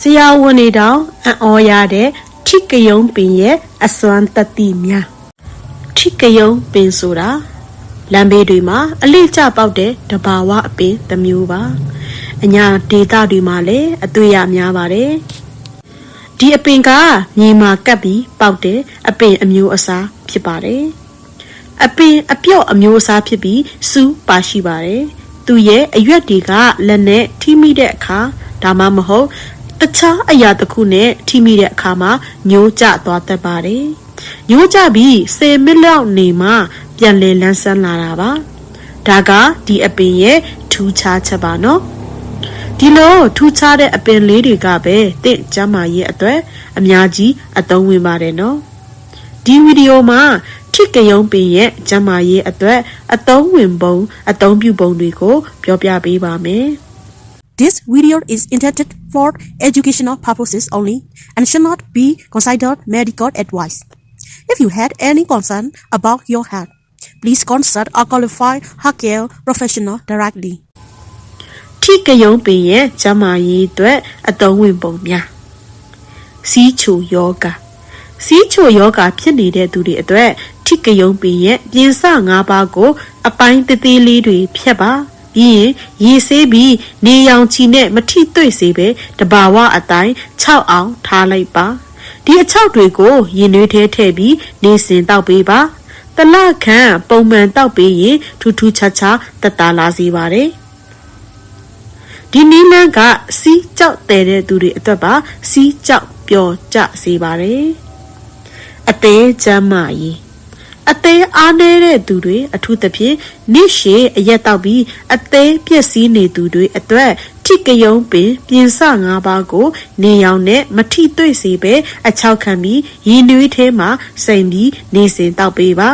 ဆရာဝန်တွေတောင်အံ့ဩရတဲ့ထိကယုံပင်ရဲ့အစွမ်းတတိများထိကယုံပင်ဆိုတာလမ်းဘေးတွေမှာအလေးကျပေါက်တဲ့တဘာဝအပင်တစ်မျိုးပါအညာဒေတာတွေမှာလည်းအတွေ့ရများပါတယ်ဒီအပင်ကမြေမှာကပ်ပြီးပေါက်တဲ့အပင်အမျိုးအစားဖြစ်ပါတယ်အပင်အပြော့အမျိုးအစားဖြစ်ပြီးစူးပါရှိပါတယ်သူရဲ့အရွက်တွေကလက်နဲ့ထိမိတဲ့အခါဒါမှမဟုတ် တခြားအရာတစ်ခုနဲ့ထိမိတဲ့အခါမှာညှိုးကျသွားတတ်ပါတယ်။ညှိုးကျပြီး10မိနစ်လောက်နေမှပြန်လည်လန်းဆန်းလာတာပါ။ဒါကဒီအပင်ရဲ့ထူးခြားချက်ပါနော်။ဒီလိုထူးခြားတဲ့အပင်လေးတွေကပဲတင့်ကျမ်းမာရေးအတွက်အများကြီးအသုံးဝင်ပါတယ်နော်။ဒီဗီဒီယိုမှာထိကယုံပင်ရဲ့ကျမ်းမာရေးအတွက်အသုံးဝင်ပုံအသုံးပြုပုံတွေကို ပြောပြပေးပါမယ်။ This video is intended for educational purposes only and should not be considered medical advice. If you had any concern about your health, please consult a qualified healthcare professional directly. ထိကယုံပင်ရဲ့ကျန်းမာရေးအတွက်အသုံးဝင်ပုံများစီးချိုယောဂစီးချိုယောဂဖြစ်နေတဲ့သူတွေအတွက်ထိကယုံပင်ရဲ့ပြင်စ၅ပါးကို အပိုင်းသေးသေးလေးတွေဖြတ်ပါ ပြီးရင်ရေဆေးပြီးနေရောင်ချီနဲ့မထိတွေ့စေပဲတဘာဝအတိုင်း6အောင်ထားလိုက်ပါဒီအချောက်တွေကိုရင်နွေးထဲထည့်ပြီးနေစဉ်တောက်ပေးပါတလခန့်ပုံမှန်တောက်ပေးရင်ထူးထူးခြားခြားတက်တာလာစေပါတယ်ဒီနီးလန်းကစီးကြောက်တဲတဲ့သူတွေအတွက်ပါစီးကြောက်ပျော်ကြစေပါတယ်အသေးချမ်းမာရေး အသေးအားနေတဲ့သူတွေအထူးသဖြင့်နိရှေအရက်တောက်ပြီးအသေးပြည့်စည်နေသူတွေအတွက်ထိကယုံပင်ပြင်စ၅ပါးကို နေရောင်နဲ့မထိတွေ့စေပဲအချောက်ခံပြီးရည်နွေးထဲမှာစိန်ပြီးနေစဉ်တောက်ပေးပါ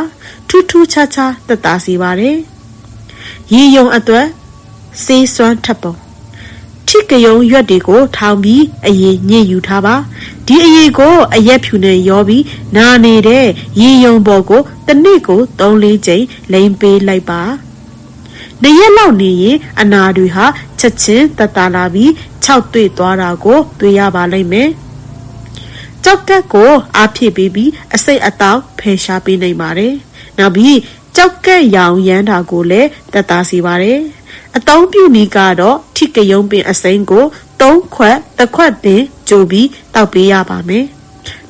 ထူးထူးခြားခြားသက်သာစေပါတယ်ရည်ယုံအတွက်စေးစွမ်းထပ်ပုံထိကယုံရွက်တွေကိုထောင်ပြီးအရင်ညှစ်ယူထားပါ ဒီအရေးကိုအရက်ဖြူနဲ့ရောပြီးနာနေတဲ့ရေယုံပေါ်ကိုတစ်နေ့ကို3-4ကြိမ်လိမ်ပေးလိုက်ပါနှစ်ရက်လောက်နေရင်အနာတွေဟာချက်ချင်းတက်တာလာပြီး6တွေ့သွားတာကိုတွေ့ရပါလိမ့်မယ်ကြောက်ကက်ကိုအားဖြည့်ပေးပြီးအစိတ်အတောက်ဖယ်ရှားပေးနိုင်ပါတယ်နောက်ပြီးကြောက်ကက်ရောင်ရမ်းတာကိုလည်းတက်တာစီပါတယ်အတောင်းပြုနည်းကတော့ထိကယုံပင်အစိမ်းကို 3ခွက်တစ်ခွက်တင်ကြိုပြီးတောက်ပေးရပါမယ်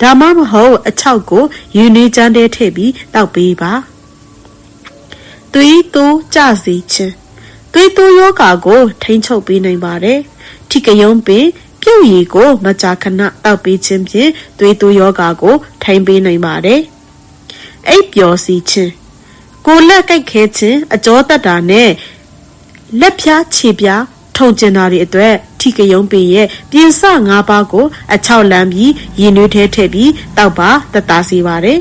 ဒါမှမဟုတ်အချောက်ကိုယူနေချမ်းတဲ့ထည့်ပြီးတောက်ပေးပါသွေးတိုးကြစေခြင်းသွေးတိုးယောဂါကို ထိန်းချုပ်ပေးနိုင်ပါတယ်ထိကယုံပင်ပြုတ်ရည်ကိုမကြာခဏတောက်ပေးခြင်းဖြင့်သွေးတိုးယောဂါကို ထိန်းပေးနိုင်ပါတယ်အိပ်ပျော်စီခြင်းကိုလက်ကြိုက်ခဲခြင်းအကြောတက်တာနဲ့လက်ဖြားခြေပြားထုံကျင်တာတွေအတွက် ထိကယုံပင်ရဲ့ပြင်စ၅ပါးကို အချောက်လန်းပြီးရင်နွေးထဲထည့်ပြီးတောက်ပါတတာစီပါတယ်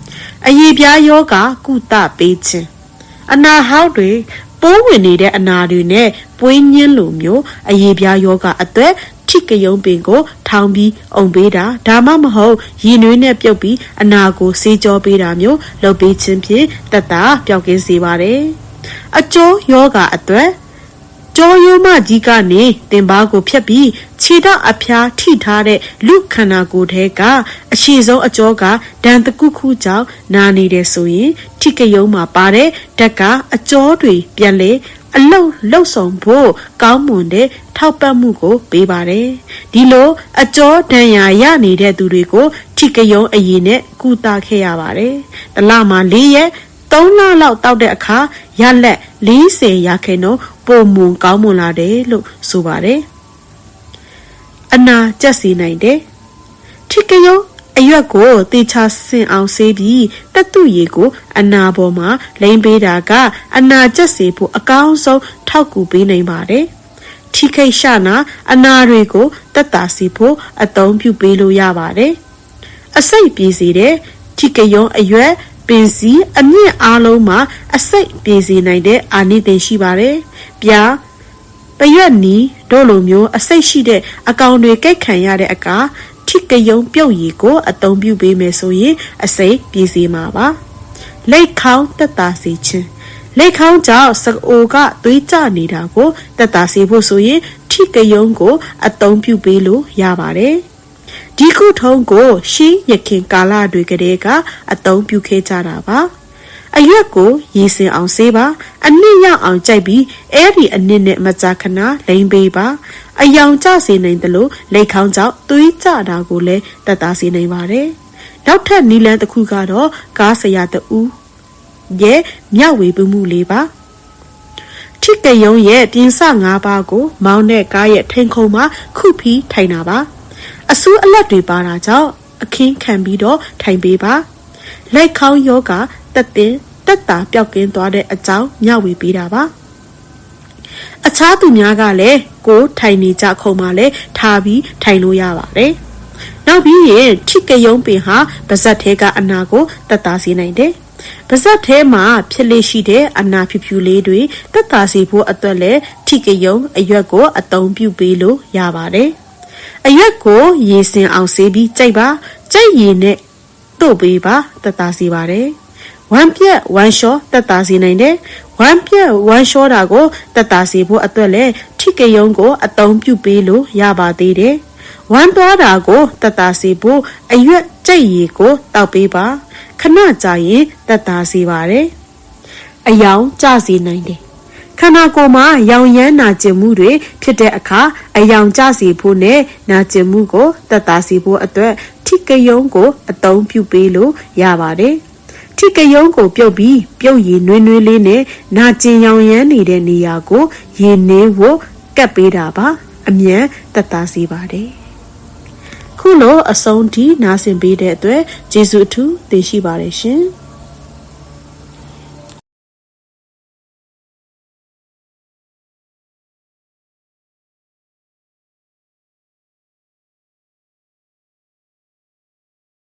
။အည်ပြားယောဂကုသပေးခြင်းအနာဟောက်တွေပိုးဝင်နေတဲ့အနာတွေနဲ့ပွေးညင်းလိုမျိုးအည်ပြားယောဂအတွက်ထိကယုံပင်ကို ထောင်ပြီးအုံပေးတာဒါမှမဟုတ်ရင်နွေးနဲ့ပြုတ်ပြီးအနာကိုစေးကြောပေးတာမျိုးလုပ်ပေးခြင်းဖြင့်တတပျောက်ကင်းစေပါတယ်။အကျိုးယောဂအတွက် ကြောရိုးမကြီးကနေတင်ပါကိုဖြတ်ပြီးခြေတော့အဖျားထိထားတဲ့လူခန္ဓာကိုယ်ထဲကအရှိဆုံးအကျောကဒဏ်တခုခုကြောင့်နာနေတယ်ဆိုရင်ထိကယုံမှာပါတဲ့ဓာတ်ကအကျောတွေပြန်လေအလုတ်လှုပ်ဆောင်ဖို့ကောင်းမွန်တဲ့ထောက်ပံ့မှုကိုပေးပါတယ်ဒီလိုအကျောဒဏ်ရာရနေတဲ့သူတွေကိုထိကယုံအရင်နဲ့ကုသခဲ့ရပါတယ်တလမှာ၄ရက်3လလောက်တောက်တဲ့အခါရလက်40ရာခိုင်နှုန်း ပုံမွန်ကောင်းမွန်လာတယ်လို့ဆိုပါတယ်အနာကျက်စီနိုင်တယ်ထိကယုံအရွက်ကိုတေချာဆင်အောင်ဆေးပြီးတက်တူရည်ကို အနာပေါ်မှာလိမ့်ပေးတာက အနာကျက်စေဖို့အကောင်းဆုံးထောက်ကူပေးနိုင်ပါတယ်ထိခိတ်ရှနာအနာတွေကိုတက်တာစီဖို့အသုံးပြုပေးလို့ရပါတယ်အစိတ်ပြေးစေတဲ့ထိကယုံအရွက် ပင်စီအမြင့်အားလုံးမှာ အစိတ်ပြေစီနိုင်တဲ့အာနိသင်ရှိပါတယ်။ပြားပရွက်နီတို့လိုမျိုးအစိတ်ရှိတဲ့အကောင်တွေကိတ်ခံရတဲ့အခါထိကယုံပြုတ်ရည်ကို အသုံးပြုပေးမယ်ဆိုရင်အစိတ်ပြေစီမှာပါ။လက်ခေါင်းတက်တာစီခြင်းလက်ခေါင်းကြောင့်စအိုကသွေးကြနေတာကိုတက်တာစေဖို့ဆိုရင်ထိကယုံကို အသုံးပြုပေးလို့ရပါတယ် ဒီခုထုံးကို ရှင်းရခင်ကာလတွေကတည်းကအသုံးပြုခဲ့ကြတာပါအရွက်ကိုရေစင်အောင်ဆေးပါ အနစ်ရောက်အောင်ကြိုက်ပြီးအဲ့ဒီအနစ်နဲ့မကြာခဏလိမ့်ပေးပါအယောင်ကျစေနိုင်တယ်လို့လက်ခေါင်းကြောင့်သွေးကြတာကိုလည်းတက်တာစေနိုင်ပါတယ်နောက်ထပ်နီလန်းတစ်ခုကတော့ကားဆရာတူရဲ့မျှဝေပမှုလေးပါထိကယုံရဲ့ပြင်စ၅ပါးကို မောင်းတဲ့ကားရဲ့ထိန်ခုံမှာခုဖီးထိုင်တာပါ အဆူအလက်တွေပါတာကြောင့်အခင်းခံပြီးတော့ထိုင်ပေးပါလက်ခေါင်းယောဂတက်တင်တက်တာပျောက်ကင်းသွားတဲ့အကြောင်းမျှဝေပေးတာပါအခြားသူများကလည်းကိုထိုင်နေကြခုံမှာလည်းထားပြီးထိုင်လို့ရပါတယ်နောက်ပြီးရင်ထိကယုံပင်ဟာပါဇက်ထဲကအနာကိုတက်တာစေနိုင်တယ်ပါဇက်ထဲမှာဖြစ်လေရှိတဲ့အနာဖြူဖြူလေးတွေတက်တာစေဖို့အတွက်လည်းထိကယုံအရွက်ကိုအသုံးပြုပေးလို့ရပါတယ် အရွက်ကိုရေစင်အောင်ဆေးပြီးကြိုက်ပါကြိုက်ရည်နဲ့တို့ပေးပါတက်တာစေပါတယ်ဝမ်ပြက်ဝမ်ရှော့တက်တာစေနိုင်တယ်ဝမ်ပြက်ဝမ်ရှော့တာကိုတက်တာစေဖို့အတွက်လည်းထိကယုံကိုအသုံးပြုပေးလို့ရပါသေးတယ်ဝမ်းသွားတာကိုတက်တာစေဖို့အရွက်ကြိတ်ရည်ကိုတောက်ပေးပါခဏကြာရင်တက်တာစေပါတယ်အယောင်ကျစေနိုင်တယ် ခန္ဓာကိုယ်မှာရောင်ရမ်းနာကျင်မှုတွေဖြစ်တဲ့အခါအယောင်ကျစေဖို့နဲ့နာကျင်မှုကိုတက်တာစေဖို့အတွက်ထိကယုံကိုအသုံးပြုပေးလို့ရပါတယ်ထိကယုံကိုပြုတ်ပြီးပြုတ်ရည်နွေးနွေးလေးနဲ့နာကျင်ရောင်ရမ်းနေတဲ့နေရာကိုရေနည်းဖို့ကပ်ပေးတာပါအမြန်တက်တာစေပါတယ်ခုလိုအဆုံးထိနားဆင်ပေးတဲ့အတွက်ကျေးဇူးအထူးတင်ရှိပါတယ်ရှင်။